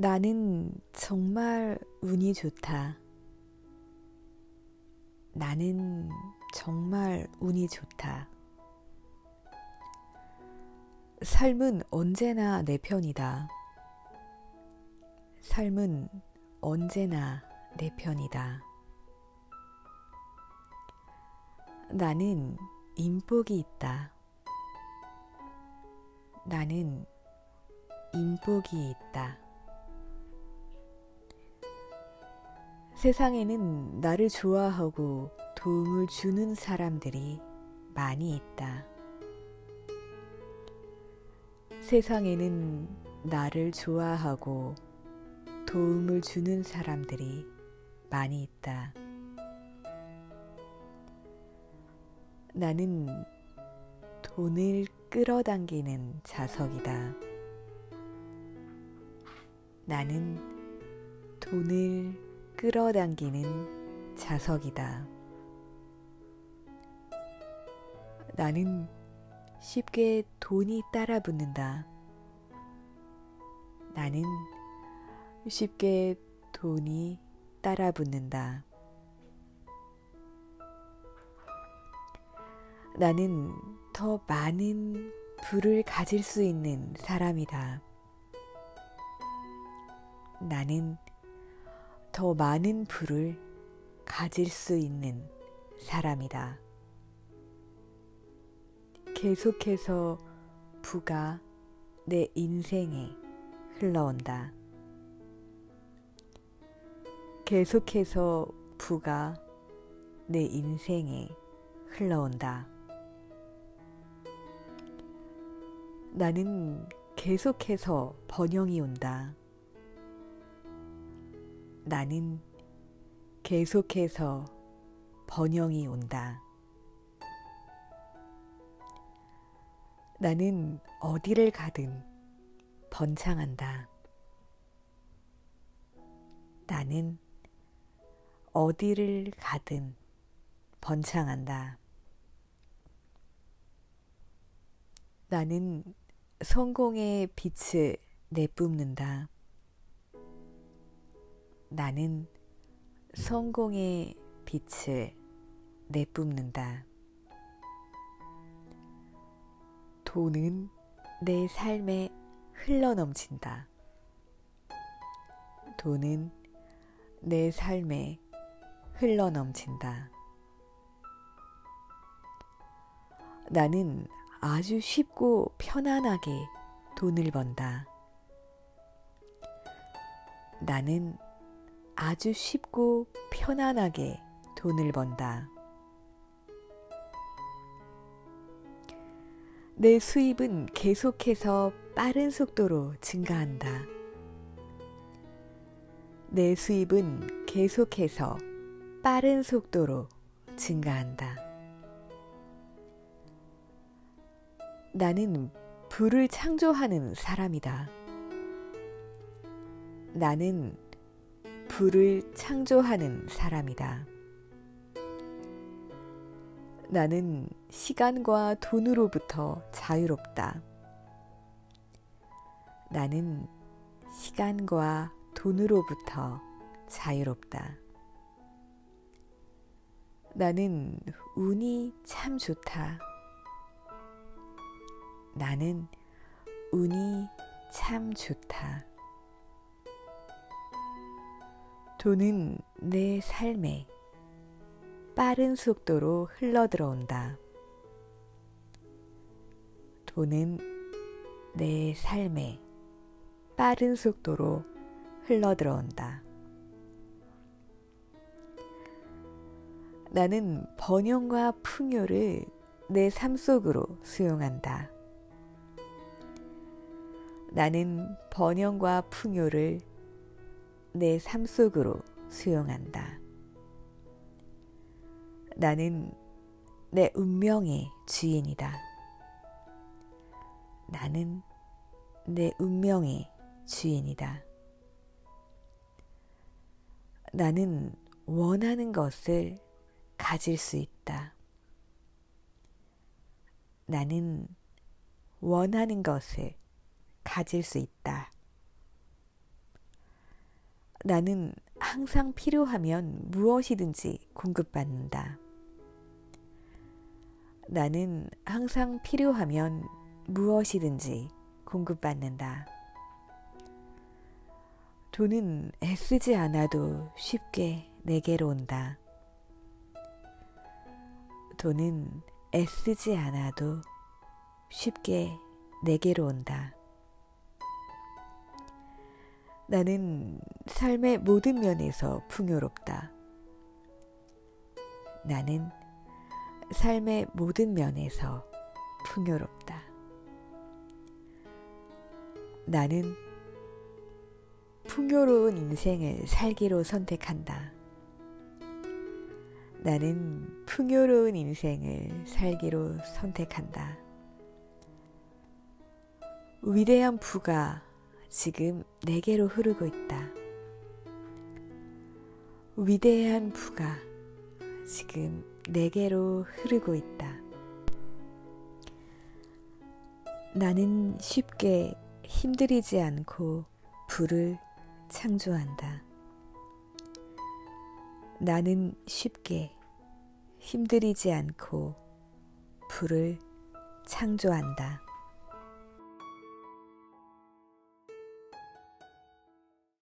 나는 정말 운이 좋다. 나는 정말 운이 좋다. 삶은 언제나 내 편이다. 삶은 언제나 내 편이다. 나는 인복이 있다. 나는 인복이 있다. 세상에는 나를 좋아하고 도움을 주는 사람들이 많이 있다. 세상에는 나를 좋아하고 도움을 주는 사람들이 많이 있다. 나는 돈을 끌어당기는 자석이다. 나는 돈을 끌어당기는 자석이다. 나는 쉽게 돈이 따라붙는다. 나는 쉽게 돈이 따라붙는다. 나는 더 많은 부를 가질 수 있는 사람이다. 나는 더 많은 부를 가질 수 있는 사람이다. 계속해서 부가 내 인생에 흘러온다. 계속해서 부가 내 인생에 흘러온다. 나는 계속해서 번영이 온다. 나는 계속해서 번영이 온다. 나는 어디를 가든 번창한다. 나는 어디를 가든 번창한다. 나는 성공의 빛을 내뿜는다. 나는 성공의 빛을 내뿜는다. 돈은 내 삶에 흘러넘친다. 돈은 내 삶에 흘러넘친다. 나는 아주 쉽고 편안하게 돈을 번다. 나는 아주 쉽고 편안하게 돈을 번다. 내 수입은 계속해서 빠른 속도로 증가한다. 내 수입은 계속해서 빠른 속도로 증가한다. 나는 불을 창조하는 사람이다. 나는 불을 창조하는 사람이다. 나는 시간과 돈으로부터 자유롭다. 나는 시간과 돈으로부터 자유롭다. 나는 운이 참 좋다. 나는 운이 참 좋다. 돈은 내 삶에 빠른 속도로 흘러들어온다. 돈은 내 삶에 빠른 속도로 흘러들어온다. 나는 번영과 풍요를 내 삶 속으로 수용한다. 나는 번영과 풍요를 내 삶 속으로 수용한다. 나는 내 운명의 주인이다. 나는 내 운명의 주인이다. 나는 원하는 것을 가질 수 있다. 나는 원하는 것을 가질 수 있다. 나는 항상 필요하면 무엇이든지 공급받는다. 나는 항상 필요하면 무엇이든지 공급받는다. 돈은 애쓰지 않아도 쉽게 내게로 온다. 돈은 애쓰지 않아도 쉽게 내게로 온다. 나는 삶의 모든 면에서 풍요롭다. 나는 삶의 모든 면에서 풍요롭다. 나는 풍요로운 인생을 살기로 선택한다. 나는 풍요로운 인생을 살기로 선택한다. 위대한 부가 지금 내게로 흐르고 있다. 위대한 부가 지금 내게로 흐르고 있다. 나는 쉽게 힘들이지 않고 부를 창조한다. 나는 쉽게 힘들이지 않고 부를 창조한다.